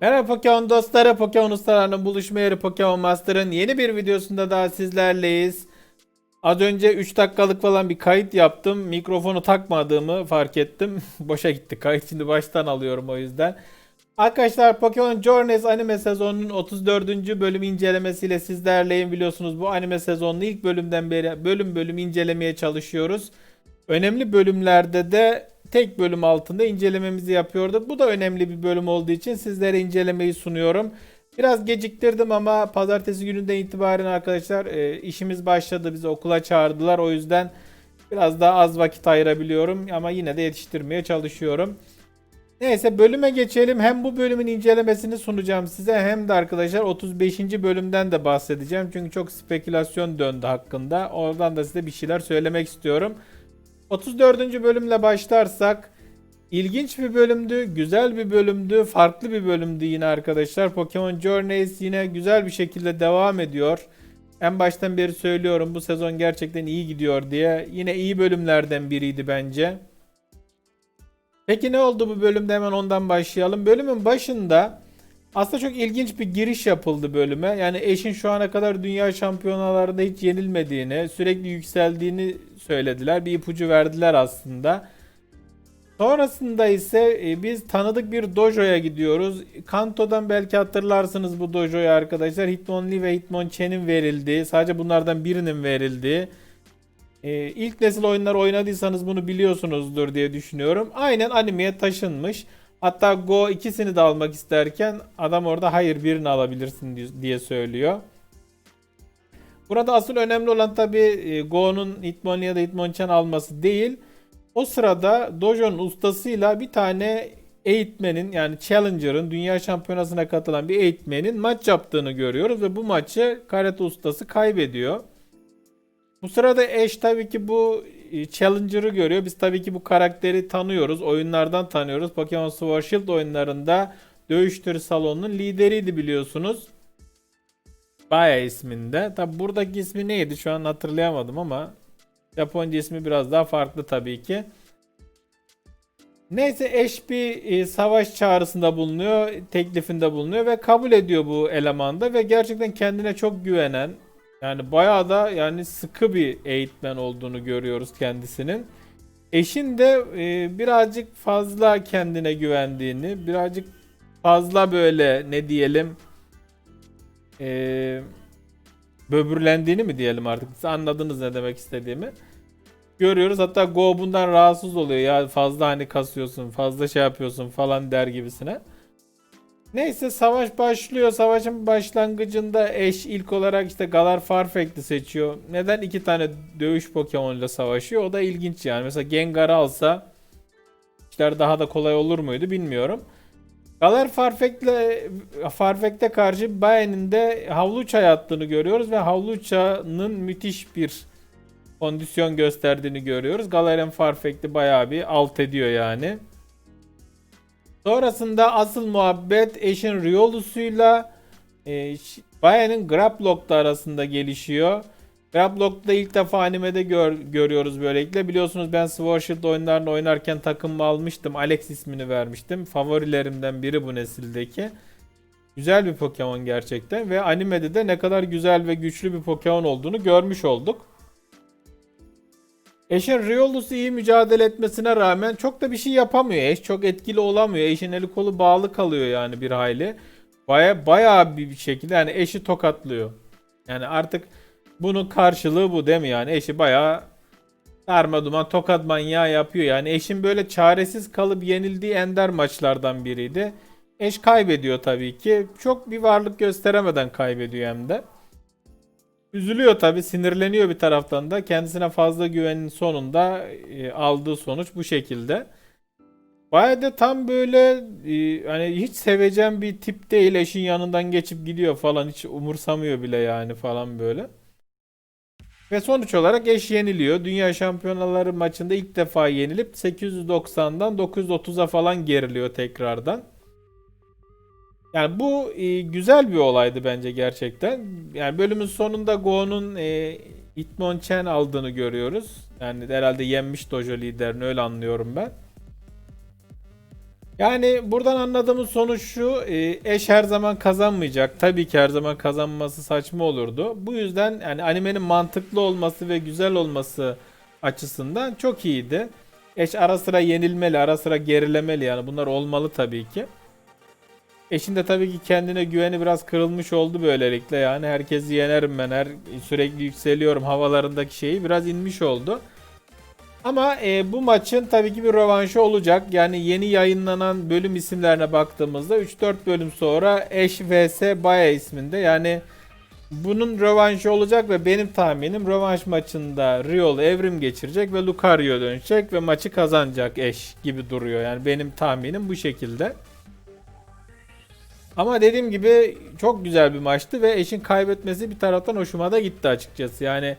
Merhaba Pokemon dostları, Pokemon ustalarının buluşma yeri Pokemon Master'ın yeni bir videosunda daha sizlerleyiz. Az önce 3 dakikalık falan bir kayıt yaptım. Mikrofonu takmadığımı fark ettim. Boşa gitti kayıt. Şimdi baştan alıyorum o yüzden. Arkadaşlar Pokemon Journeys anime sezonunun 34. bölüm incelemesiyle sizlerleyim. Biliyorsunuz bu anime sezonunu ilk bölümden beri bölüm bölüm incelemeye çalışıyoruz. Önemli bölümlerde de tek bölüm altında incelememizi yapıyorduk. Bu da önemli bir bölüm olduğu için sizlere incelemeyi sunuyorum. Biraz geciktirdim ama pazartesi gününden itibaren arkadaşlar e, işimiz başladı. Bizi okula çağırdılar. O yüzden biraz daha az vakit ayırabiliyorum ama yine de yetiştirmeye çalışıyorum. Neyse bölüme geçelim. Hem bu bölümün incelemesini sunacağım size hem de arkadaşlar 35. bölümden de bahsedeceğim. Çünkü çok spekülasyon döndü hakkında. Oradan da size bir şeyler söylemek istiyorum. 34. bölümle başlarsak ilginç bir bölümdü, güzel bir bölümdü, farklı bir bölümdü yine arkadaşlar. Pokemon Journeys yine güzel bir şekilde devam ediyor. En baştan beri söylüyorum bu sezon gerçekten iyi gidiyor diye. Yine iyi bölümlerden biriydi bence. Peki ne oldu bu bölümde hemen ondan başlayalım. Bölümün başında aslında çok ilginç bir giriş yapıldı bölüme. Yani eşin şu ana kadar dünya şampiyonalarında hiç yenilmediğini, sürekli yükseldiğini söylediler. Bir ipucu verdiler aslında. Sonrasında ise e, biz tanıdık bir dojo'ya gidiyoruz. Kanto'dan belki hatırlarsınız bu dojo'yu arkadaşlar. Hitmonlee ve Hitmonchan'in verildiği, sadece bunlardan birinin verildiği. E, ilk nesil oyunlar oynadıysanız bunu biliyorsunuzdur diye düşünüyorum. Aynen animeye taşınmış. Hatta Go ikisini de almak isterken adam orada hayır birini alabilirsin di- diye söylüyor. Burada asıl önemli olan tabi Go'nun Hitmonlee ya da Hitmonchan alması değil. O sırada Dojo'nun ustasıyla bir tane eğitmenin yani Challenger'ın dünya şampiyonasına katılan bir eğitmenin maç yaptığını görüyoruz ve bu maçı karate ustası kaybediyor. Bu sırada Ash tabii ki bu e, Challenger'ı görüyor. Biz tabii ki bu karakteri tanıyoruz. Oyunlardan tanıyoruz. Pokemon Sword Shield oyunlarında dövüştür salonunun lideriydi biliyorsunuz. Baya isminde. Tabi buradaki ismi neydi şu an hatırlayamadım ama Japonca ismi biraz daha farklı tabii ki. Neyse Ash bir e, savaş çağrısında bulunuyor, teklifinde bulunuyor ve kabul ediyor bu elemanda ve gerçekten kendine çok güvenen, yani bayağı da yani sıkı bir eğitmen olduğunu görüyoruz kendisinin. Eşin de e, birazcık fazla kendine güvendiğini, birazcık fazla böyle ne diyelim e, böbürlendiğini mi diyelim artık. Siz anladınız ne demek istediğimi. Görüyoruz hatta Go bundan rahatsız oluyor ya fazla hani kasıyorsun fazla şey yapıyorsun falan der gibisine. Neyse savaş başlıyor. Savaşın başlangıcında eş ilk olarak işte Galar Farfetch'i seçiyor. Neden iki tane dövüş Pokemon ile savaşıyor? O da ilginç yani. Mesela Gengar'ı alsa işler daha da kolay olur muydu bilmiyorum. Galar Farfetch'le Farfetch'e karşı Bayen'in de Havluça'ya attığını görüyoruz ve Havluça'nın müthiş bir kondisyon gösterdiğini görüyoruz. Galarian Farfetch'li bayağı bir alt ediyor yani. Sonrasında asıl muhabbet eşin Riolus'uyla e, Baya'nın Graplock'ta arasında gelişiyor. Graplock'ta ilk defa animede gör, görüyoruz böylelikle. Biliyorsunuz ben Sword Shield oyunlarını oynarken takımımı almıştım. Alex ismini vermiştim. Favorilerimden biri bu nesildeki. Güzel bir Pokemon gerçekten ve animede de ne kadar güzel ve güçlü bir Pokemon olduğunu görmüş olduk. Eşin Riolus'u iyi mücadele etmesine rağmen çok da bir şey yapamıyor. Eş çok etkili olamıyor. Eşin eli kolu bağlı kalıyor yani bir hayli. Baya bayağı bir şekilde yani eşi tokatlıyor. Yani artık bunun karşılığı bu değil mi yani? Eşi bayağı darma duman tokat manyağı yapıyor. Yani eşin böyle çaresiz kalıp yenildiği ender maçlardan biriydi. Eş kaybediyor tabii ki. Çok bir varlık gösteremeden kaybediyor hem de. Üzülüyor tabi sinirleniyor bir taraftan da kendisine fazla güvenin sonunda e, aldığı sonuç bu şekilde. Baya da tam böyle e, hani hiç sevecen bir tip değil eşin yanından geçip gidiyor falan hiç umursamıyor bile yani falan böyle. Ve sonuç olarak eş yeniliyor. Dünya şampiyonaları maçında ilk defa yenilip 890'dan 930'a falan geriliyor tekrardan. Yani bu e, güzel bir olaydı bence gerçekten. Yani bölümün sonunda Go'nun e, Hitmonchan aldığını görüyoruz. Yani herhalde yenmiş Dojo liderini öyle anlıyorum ben. Yani buradan anladığımız sonuç şu. e, Eş her zaman kazanmayacak. Tabii ki her zaman kazanması saçma olurdu. Bu yüzden yani animenin mantıklı olması ve güzel olması açısından çok iyiydi. Eş ara sıra yenilmeli, ara sıra gerilemeli yani bunlar olmalı tabii ki. Eşin de tabii ki kendine güveni biraz kırılmış oldu böylelikle yani herkesi yenerim ben her sürekli yükseliyorum havalarındaki şeyi biraz inmiş oldu. Ama e, bu maçın tabii ki bir rövanşı olacak. Yani yeni yayınlanan bölüm isimlerine baktığımızda 3-4 bölüm sonra Ash vs Baya isminde yani bunun rövanşı olacak ve benim tahminim rövanş maçında Riol evrim geçirecek ve Lucario dönecek ve maçı kazanacak Ash gibi duruyor. Yani benim tahminim bu şekilde. Ama dediğim gibi çok güzel bir maçtı ve eşin kaybetmesi bir taraftan hoşuma da gitti açıkçası. Yani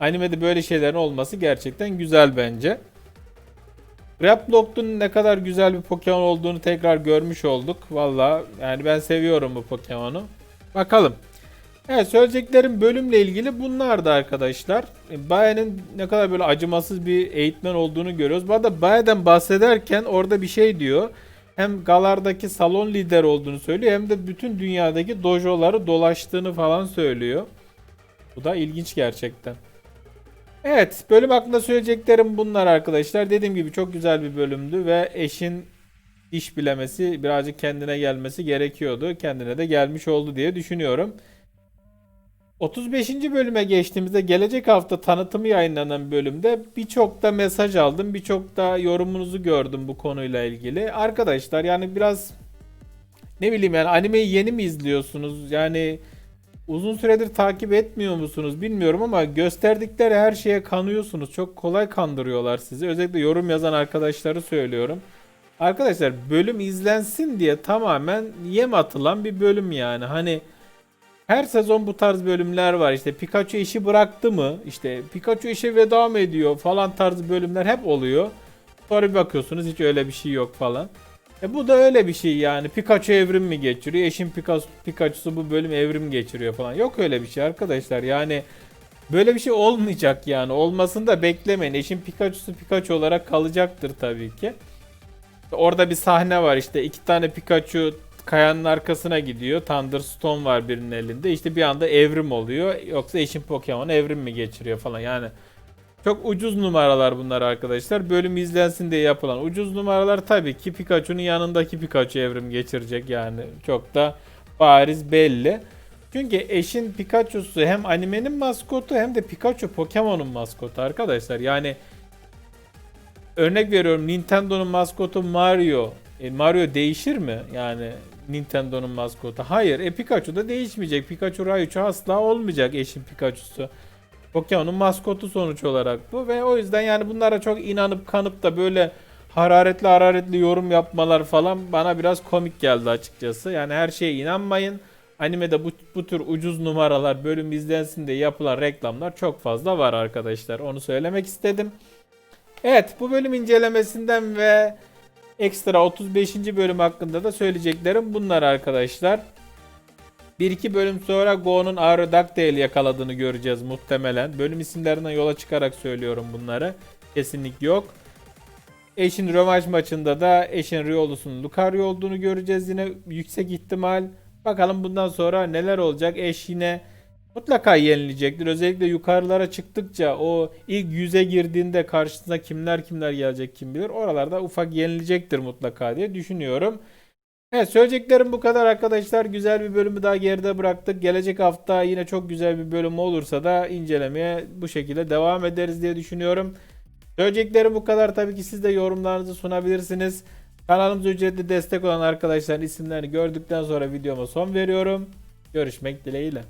animede böyle şeylerin olması gerçekten güzel bence. Graplockt'un ne kadar güzel bir Pokemon olduğunu tekrar görmüş olduk. Valla yani ben seviyorum bu Pokemon'u. Bakalım. Evet söyleyeceklerim bölümle ilgili bunlardı arkadaşlar. E, Baya'nın ne kadar böyle acımasız bir eğitmen olduğunu görüyoruz. Bu arada Baya'dan bahsederken orada bir şey diyor. Hem Galar'daki salon lider olduğunu söylüyor hem de bütün dünyadaki dojoları dolaştığını falan söylüyor. Bu da ilginç gerçekten. Evet bölüm hakkında söyleyeceklerim bunlar arkadaşlar. Dediğim gibi çok güzel bir bölümdü ve eşin iş bilemesi birazcık kendine gelmesi gerekiyordu. Kendine de gelmiş oldu diye düşünüyorum. 35. bölüme geçtiğimizde gelecek hafta tanıtımı yayınlanan bölümde birçok da mesaj aldım. Birçok da yorumunuzu gördüm bu konuyla ilgili. Arkadaşlar yani biraz ne bileyim yani animeyi yeni mi izliyorsunuz? Yani uzun süredir takip etmiyor musunuz bilmiyorum ama gösterdikleri her şeye kanıyorsunuz. Çok kolay kandırıyorlar sizi. Özellikle yorum yazan arkadaşları söylüyorum. Arkadaşlar bölüm izlensin diye tamamen yem atılan bir bölüm yani. Hani her sezon bu tarz bölümler var. İşte Pikachu işi bıraktı mı? İşte Pikachu işe veda mı ediyor falan tarzı bölümler hep oluyor. Sonra bir bakıyorsunuz hiç öyle bir şey yok falan. E bu da öyle bir şey yani. Pikachu evrim mi geçiriyor? Eşim Pikachu, Pikachu'su bu bölüm evrim geçiriyor falan. Yok öyle bir şey arkadaşlar. Yani böyle bir şey olmayacak yani. Olmasını da beklemeyin. Eşim Pikachu'su Pikachu olarak kalacaktır tabii ki. Orada bir sahne var işte iki tane Pikachu kayanın arkasına gidiyor. Thunderstone var birinin elinde. İşte bir anda evrim oluyor. Yoksa eşim Pokemon evrim mi geçiriyor falan yani. Çok ucuz numaralar bunlar arkadaşlar. Bölüm izlensin diye yapılan ucuz numaralar tabii ki Pikachu'nun yanındaki Pikachu evrim geçirecek yani. Çok da bariz belli. Çünkü eşin Pikachu'su hem animenin maskotu hem de Pikachu Pokemon'un maskotu arkadaşlar. Yani örnek veriyorum Nintendo'nun maskotu Mario. E, Mario değişir mi? Yani Nintendo'nun maskotu. Hayır. E Pikachu da değişmeyecek. Pikachu Raichu asla olmayacak eşin Pikachu'su. Pokemon'un maskotu sonuç olarak bu ve o yüzden yani bunlara çok inanıp kanıp da böyle hararetli hararetli yorum yapmalar falan bana biraz komik geldi açıkçası. Yani her şeye inanmayın. Animede bu, bu tür ucuz numaralar bölüm izlensin diye yapılan reklamlar çok fazla var arkadaşlar. Onu söylemek istedim. Evet bu bölüm incelemesinden ve ekstra 35. bölüm hakkında da söyleyeceklerim bunlar arkadaşlar. Bir iki bölüm sonra Go'nun Aerodactyl yakaladığını göreceğiz muhtemelen. Bölüm isimlerinden yola çıkarak söylüyorum bunları. Kesinlik yok. Eşin rövanş maçında da eşin Riolu'sunun Lucario olduğunu göreceğiz yine yüksek ihtimal. Bakalım bundan sonra neler olacak. Eş yine mutlaka yenilecektir. Özellikle yukarılara çıktıkça o ilk yüze girdiğinde karşısına kimler kimler gelecek kim bilir. Oralarda ufak yenilecektir mutlaka diye düşünüyorum. Evet söyleyeceklerim bu kadar arkadaşlar. Güzel bir bölümü daha geride bıraktık. Gelecek hafta yine çok güzel bir bölüm olursa da incelemeye bu şekilde devam ederiz diye düşünüyorum. Söyleyeceklerim bu kadar. Tabii ki siz de yorumlarınızı sunabilirsiniz. Kanalımıza ücretli destek olan arkadaşların isimlerini gördükten sonra videoma son veriyorum. Görüşmek dileğiyle.